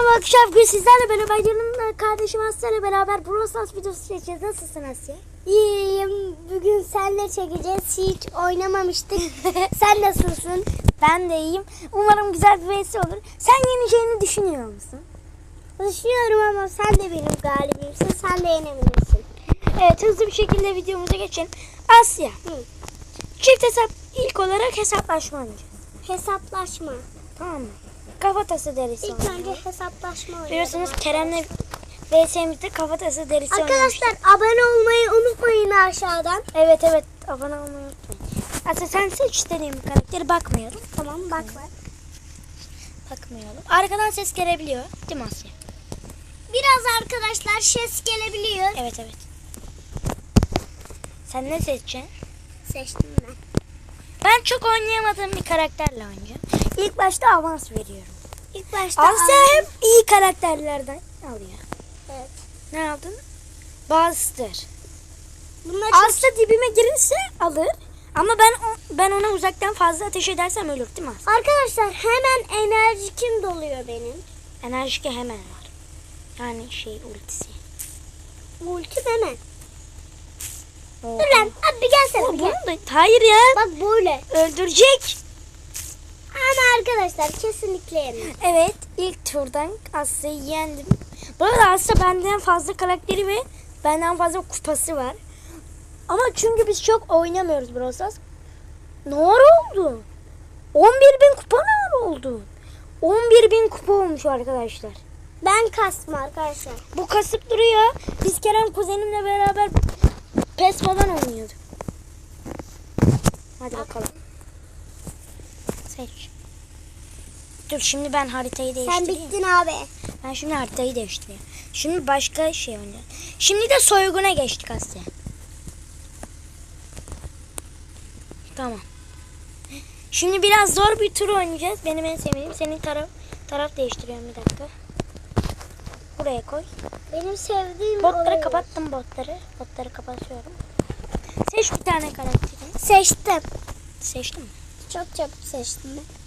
Merhaba akşam bugün sizlerle beraber yanımda kardeşim Asya beraber Brawl Stars videosu çekeceğiz. Nasılsın Asya? İyiyim. Bugün senle çekeceğiz. Hiç oynamamıştık. Sen nasılsın? Ben de iyiyim. Umarım güzel bir vs olur. Sen yeneceğini düşünüyor musun? Düşünüyorum ama sen de benim galibimsin. Sen de yenebilirsin. Evet hızlı bir şekilde videomuza geçelim. Asya. Hı. Çift hesap ilk olarak hesaplaşma oynayacağız. Hesaplaşma. Tamam mı? Kafatası derisi İlk oynayalım. önce hesaplaşma oynayalım. Biliyorsunuz Kerem'le vs'mizde kafatası derisi oynamıştık. Arkadaşlar abone olmayı unutmayın aşağıdan. Evet evet abone olmayı unutmayın. Asya sen seç bir karakteri bakmayalım. Tamam bak bak. Bakmayalım. Arkadan ses gelebiliyor. Değil mi Asya? Biraz arkadaşlar ses gelebiliyor. Evet evet. Sen ne seçeceksin? Seçtim ben. Ben çok oynayamadığım bir karakterle oynayacağım. İlk başta avans veriyorum. İlk başta al- hep iyi karakterlerden alıyor. Evet. Ne aldın? Buster. Bunlar çok... Asya dibime girirse alır. Ama ben ben ona uzaktan fazla ateş edersem ölür değil mi? Arkadaşlar hemen enerjikim doluyor benim. Enerjik hemen var. Yani şey ultisi. Ultim hemen. Oo. Dur lan abi gelsene. Oo, bunu gel. da, hayır ya. Bak böyle. Öldürecek. Ama arkadaşlar kesinlikle yemin. Evet ilk turdan Asya'yı yendim. Bu arada Asya benden fazla karakteri ve benden fazla kupası var. Ama çünkü biz çok oynamıyoruz Brawl Stars. Ne oldu? 11 bin kupa ne oldu? 11 bin kupa olmuş arkadaşlar. Ben kastım arkadaşlar. Bu kasıp duruyor. Biz Kerem kuzenimle beraber PES falan oynuyorduk. Hadi bakalım. Seç. Dur şimdi ben haritayı Sen değiştireyim. bittin abi. Ben şimdi haritayı değiştireyim. Şimdi başka şey oynayacağım. Şimdi de soyguna geçtik Asya. Tamam. Şimdi biraz zor bir tur oynayacağız. Benim en sevdiğim senin taraf taraf değiştiriyorum bir dakika. Buraya koy. Benim sevdiğim Botları olayı. kapattım botları. Botları kapatıyorum. Seç bir tane karakteri. Seçtim. Seçtim mi? Çok çabuk seçtim ben.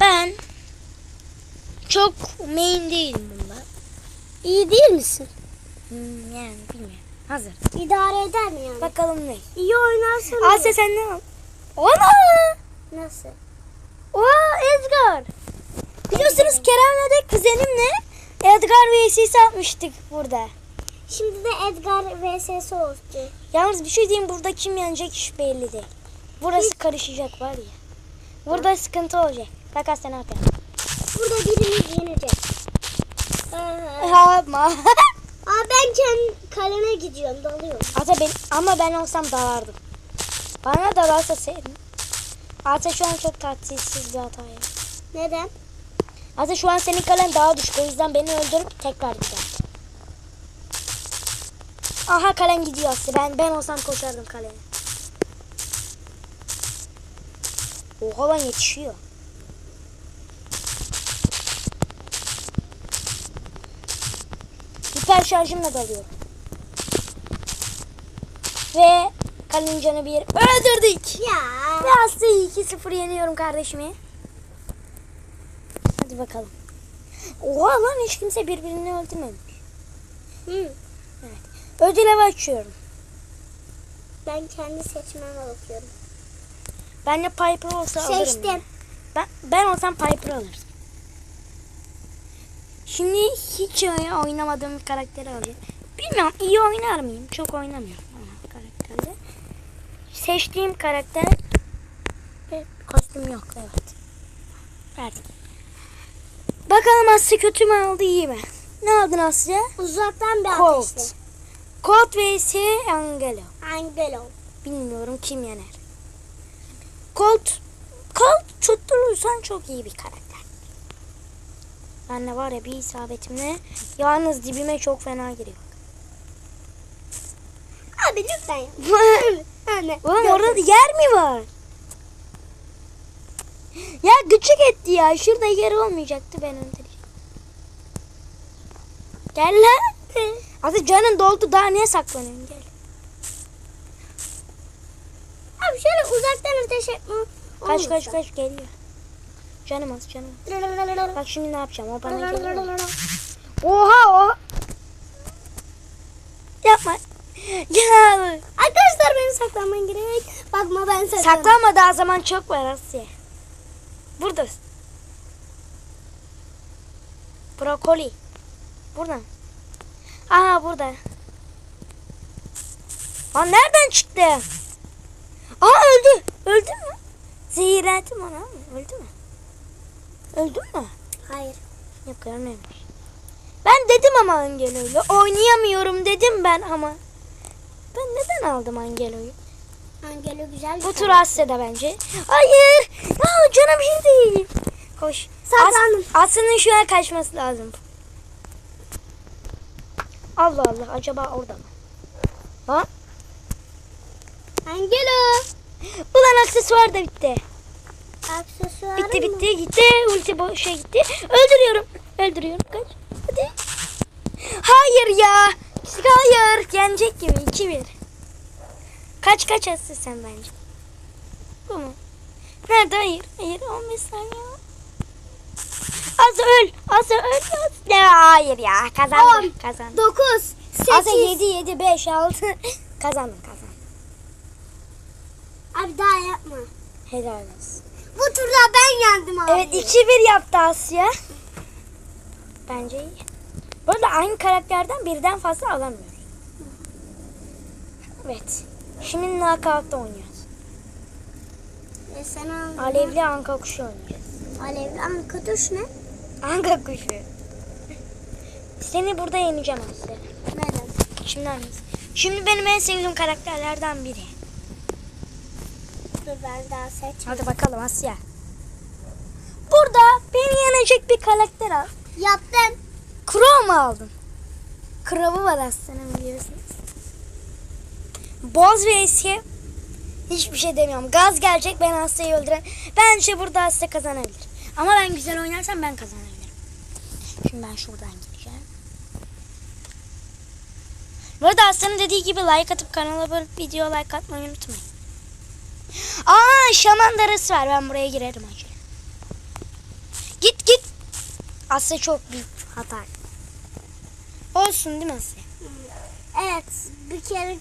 Ben çok main değilim bunda. İyi değil misin? Hmm, yani bilmiyorum. Hazır. İdare eder mi yani? Bakalım ne? İyi oynarsan Asya sen ne al? Ana! Nasıl? Oha Edgar. Biliyorsunuz Kerem'le de kuzenimle Edgar vs'si atmıştık burada. Şimdi de Edgar vs oldu. Yalnız bir şey diyeyim burada kim yenecek hiç belli değil. Burası karışacak var ya. Burada sıkıntı olacak. Asya ne yapıyor? Burada birimiz yenecek. Yapma. Aa, ben kendi kaleme gidiyorum dalıyorum. Ata ben, ama ben olsam dalardım. Bana dalarsa sevdim. Ata şu an çok tatsizsiz bir hata ya. Neden? Ata şu an senin kalen daha düşük. O yüzden beni öldürüp tekrar gider. Aha kalem gidiyor Asya. Ben, ben olsam koşardım kaleye. Oha lan yetişiyor. Hiper şarjımla dalıyorum. Ve kalenin canı bir öldürdük. Ya. Ve Asya'yı 2-0 yeniyorum kardeşimi. Hadi bakalım. Oha lan hiç kimse birbirini öldürmemiş. Hı. Ödül evi açıyorum. Ben kendi seçmeme bakıyorum. Ben de Piper olsa alırım. Seçtim. Ben, ben olsam Piper alırım. Şimdi hiç oynamadığım bir karakteri alayım. Bilmiyorum iyi oynar mıyım? Çok oynamıyorum ama karakterde. Seçtiğim karakter ve kostüm yok evet. Verdik. Bakalım Asya kötü mü aldı iyi mi? Ne aldın Asya? Uzaktan bir Colt. ateşle. Colt vs Angelo. Angelo. Bilmiyorum kim yener. Colt, Colt tutturursan çok iyi bir karakter. Ben de var ya bir isabetimle yalnız dibime çok fena giriyor. Abi lütfen ya. Anne. Oğlum orada yer mi var? Ya gıcık etti ya. Şurada yer olmayacaktı ben öldüreceğim. Gel lan. Hadi canın doldu daha niye saklanıyorsun gel. Abi şöyle uzaktan ateş etme. Kaç kaç kaç geliyor. Canım az canım. Bak şimdi ne yapacağım o bana geliyor. Oha o. Yapma. Ya. Arkadaşlar benim saklanmam gerek. Bakma ben saklandım. Saklanma daha zaman çok var Asya. Burada. Brokoli. Burada. Aha burada. Aa nereden çıktı? Aa öldü. Öldü mü? Zehirlendim ona öldü mü? Öldü mü? Hayır. Yok ölmemiş. Ben dedim ama Angelo'yu. Oynayamıyorum dedim ben ama. Ben neden aldım Angelo'yu? Angelo güzel. Bu tur Asya'da bence. Hayır. Ya canım değil. Koş. Saklandım. As- Asya'nın şu an kaçması lazım. Allah Allah. Acaba orada mı? Ha? Angelo. Ulan aksesuar da bitti. Aksesuarı Bitti mı? bitti gitti. Ulti boşa gitti. Öldürüyorum. Öldürüyorum. Kaç. Hadi. Hayır ya. Hayır. Yenecek gibi. 2-1. Kaç kaç atsın sen bence. Bu mu? Nerede? Hayır. Hayır. 15 saniye var. Az öl. Az öl. Ya, hayır ya. Kazandım. On. Kazandım. 9. Az 8. 7 7 5 6. Kazandım kazandım. Abi daha yapma. Helal olsun. Bu turda ben yendim abi. Evet 2-1 yaptı Asya. Bence iyi. Bu arada aynı karakterden birden fazla alamıyoruz. Evet. Şimdi knockout'ta oynuyoruz. E sen al. Alevli anka kuşu oynayacağız. Alevli. Ama kutuş ne? Anka kuşu. Seni burada yeneceğim Asya. Neden? Şimdi hangisi? Şimdi benim en sevdiğim karakterlerden biri. Dur ben daha seç. Hadi bakalım Asya. Burada beni yenecek bir karakter al. Yaptım. Crow mu aldın? Crow'u var Asya'nın biliyorsunuz. Boz ve eski hiçbir şey demiyorum. Gaz gelecek ben Asya'yı öldüren. Bence burada Asya kazanabilir. Ama ben güzel oynarsam ben kazanabilirim. Şimdi ben şuradan gideceğim. Bu arada Asya'nın dediği gibi like atıp kanala abone video like atmayı unutmayın. Aa şaman darası var. Ben buraya girerim acele. Git git. Asya çok büyük hata. Olsun değil mi Asya? Evet. Bir kere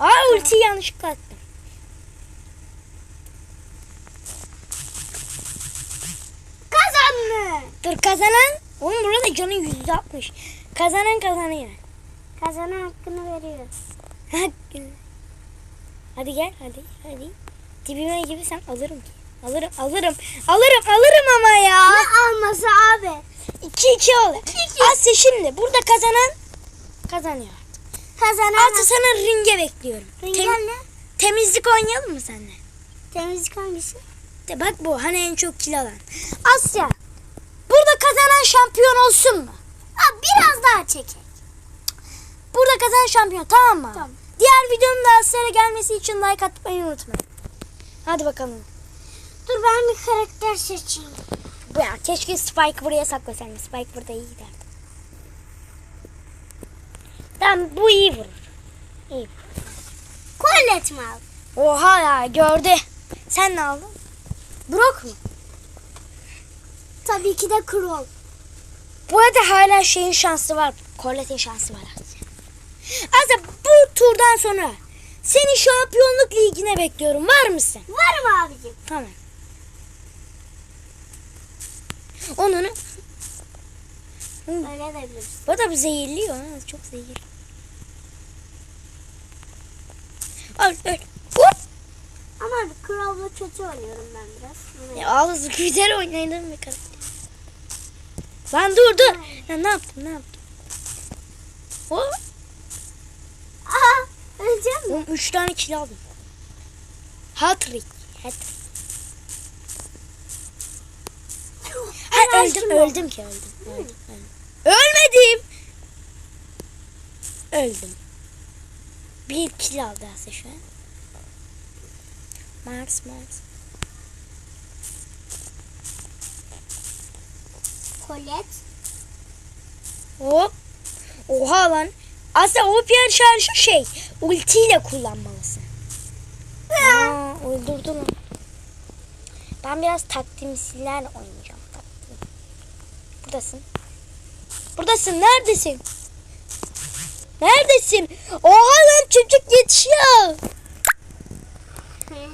Aa ultiyi yanlışlıkla attım. kazandı. Dur kazanan. Oğlum burada canı yüzde altmış. Kazanan kazanıyor. Kazanan hakkını veriyoruz. Hadi. Hadi gel hadi hadi. Dibime gibi sen alırım ki. Alırım alırım. Alırım alırım ama ya. Ne alması abi? 2-2 oldu. Asya şimdi burada kazanan kazanıyor. Kazanan Asya sana ringe bekliyorum. Ringen Tem- ne? temizlik oynayalım mı seninle? Temizlik hangisi? De bak bu hani en çok kilo alan. Asya. Burada kazanan şampiyon olsun mu? Abi biraz daha çekek. Burada kazanan şampiyon tamam mı? Tamam. Diğer videonun da Asya'ya gelmesi için like atmayı unutmayın. Hadi bakalım. Dur ben bir karakter seçeyim. Ya keşke Spike buraya saklasaydım. Spike burada iyi giderdi. Tamam bu iyi vurur. İyi. Colette mi al? Oha ya gördü. Sen ne aldın? Brock mu? Tabii ki de Crow. Bu arada hala şeyin şansı var. Colette'in şansı var. Asya bu turdan sonra seni şampiyonluk ligine bekliyorum. Var mısın? Var mı abicim? Tamam. Onun Öyle de biliriz. bu da bir zehirliyor. Ha, çok zehirli. Al öl. Hop. Ama Crow'la kötü oynuyorum ben biraz. Evet. Ya ağzı güzel oynadın bir karakter. Lan dur dur. Ya ne yaptın ne yaptın? Hop. Mi? Oğlum üç tane kill aldım. Hat-trick. Hat-trick. Ha, öldüm öldüm ki öldüm. öldüm, öldüm. Ölmedim. Öldüm. Bir kill aldı Asya şu an. Mars Mars. Colette. Hop. Oha lan. Aslında o piyer şarjı şey ultiyle kullanmalısın. Aa, öldürdü lan. Ben biraz taktimsizlerle oynayacağım. Buradasın. Buradasın. Neredesin? Neredesin? Oha lan çocuk yetişiyor.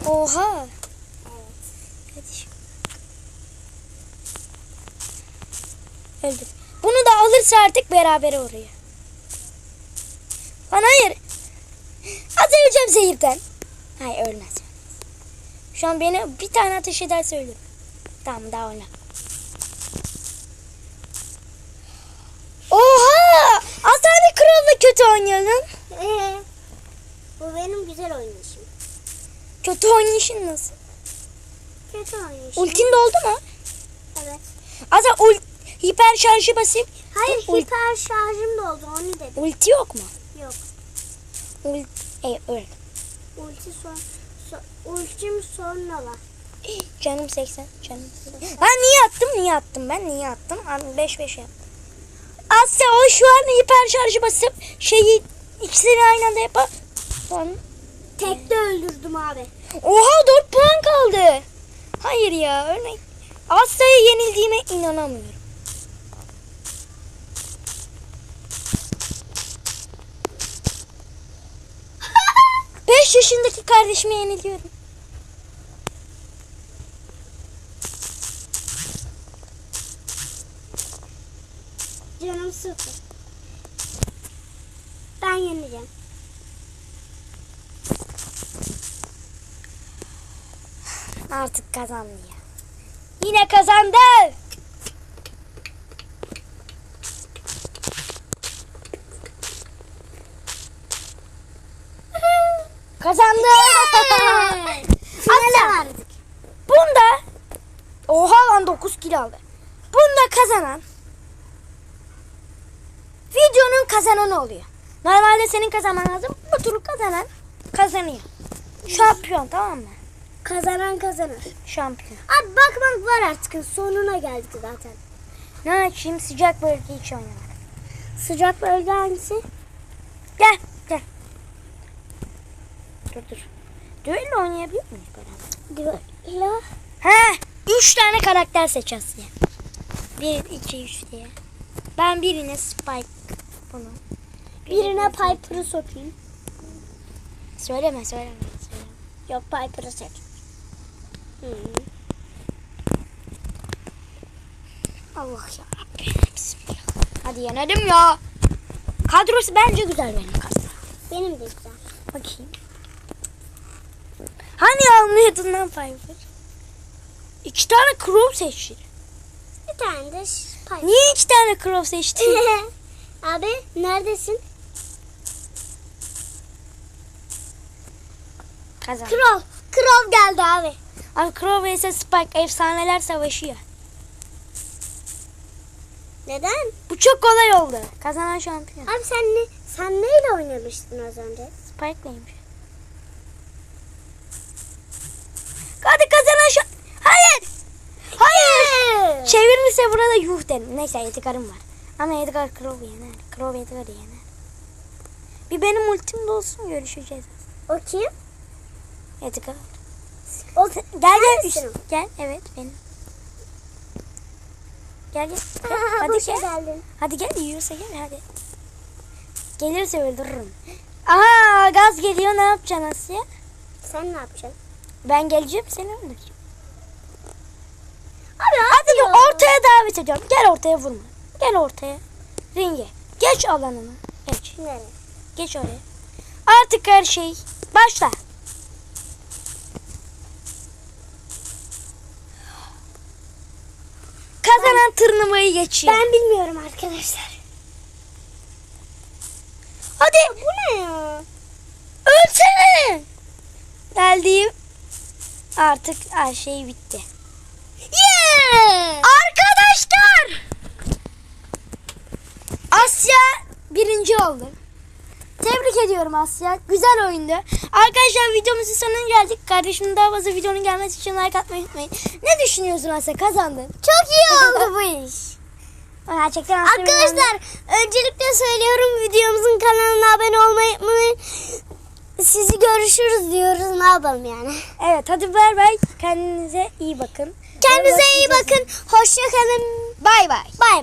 Oha. Öldür. Bunu da alırsa artık beraber oraya. Lan hayır. Az öleceğim zehirden. Hayır ölmez. Şu an beni bir tane ateş ederse ölürüm. Tamam daha oyna. Oha! Asani Kral'la kötü oynayalım. Ee, bu benim güzel oynayışım. Kötü oynayışın nasıl? Kötü oynayışım. Ultin doldu mu? Evet. Asa ul hiper şarjı basayım. Hayır hiper şarjım doldu onu dedim. ulti yok mu? Yok. Ult e, öl. Ulti son, son ultim sonra var. Canım 80. Canım 80. Ben niye attım? Niye attım ben? Niye attım? 5 5 yaptım. Asya o şu an hiper şarjı basıp şeyi ikisini aynı anda yapar. Sonra Tekte öldürdüm abi. Oha 4 puan kaldı. Hayır ya örnek. Asya'ya yenildiğime inanamıyorum. Yaşındaki kardeşime yeniliyorum. Canım sıfır. Ben yeneceğim. Artık kazandı ya. Yine kazandı. Kazandı. Finale vardık. Bunda oha lan 9 kilo aldı. Bunda kazanan videonun kazananı oluyor. Normalde senin kazanman lazım. Bu turu kazanan kazanıyor. Şampiyon tamam mı? Kazanan kazanır. Şampiyon. Abi bakmak var artık. Sonuna geldik zaten. Ne açayım sıcak bölge hiç oynamadım. Sıcak bölge hangisi? Gel. Dur dur. Düello oynayabiliyor muyuz beraber? Diyor. He, üç tane karakter seç Asya. Bir, iki, üç diye. Ben birine Spike bunu. Birine Piper'ı sokayım. Söyleme, söyleme, söyleme. Yok Piper'ı seç. Allah ya. Hadi yenelim ya. Kadrosu bence güzel benim kadro. Benim de güzel. Bakayım. Hani almıyordun lan Piper? İki tane Crow seçtin. Bir tane de Piper. Niye iki tane Crow seçtin? Abi neredesin? Kazan. Krov. Krov geldi abi. Abi Crow vs Spike efsaneler savaşıyor. Neden? Bu çok kolay oldu. Kazanan şampiyon. Abi sen ne sen neyle oynamıştın az önce? Spike'leymiş. Çevirirse burada yuh derim. Neyse Edgar'ım var. Ama Edgar Crow'u yener. Crow Edgar'ı yener. Bir benim ultim de olsun görüşeceğiz. O kim? Edgar. O Gel gel. üst- Gel evet benim. Gel gel. gel. Hadi gel. geldin. Hadi gel yiyorsa gel hadi. Gelirse öldürürüm. Aha gaz geliyor ne yapacaksın Asya? Sen ne yapacaksın? Ben geleceğim seni öldüreceğim. Abi Hadi bir ortaya davet ediyorum. Gel ortaya vurma. Gel ortaya. Ringe. Geç alanını. Geç. Nereye? Geç oraya. Artık her şey başla. Kazanan turnuvayı geçiyor. Ben bilmiyorum arkadaşlar. Hadi Bu ne ya? ölsene. Geldiğim artık her şey bitti. Yeah! Arkadaşlar. Asya birinci oldu. Tebrik ediyorum Asya. Güzel oyundu. Arkadaşlar videomuzun sonuna geldik. Kardeşimin daha fazla videonun gelmesi için like atmayı unutmayın. Ne düşünüyorsun Asya? Kazandın. Çok iyi oldu bu iş. Gerçekten Arkadaşlar öncelikle söylüyorum videomuzun kanalına abone olmayı unutmayın. sizi görüşürüz diyoruz. Ne yapalım yani? Evet hadi bay bay. Kendinize iyi bakın. Kendinize iyi bakın. Hoşça kalın. Bay bay.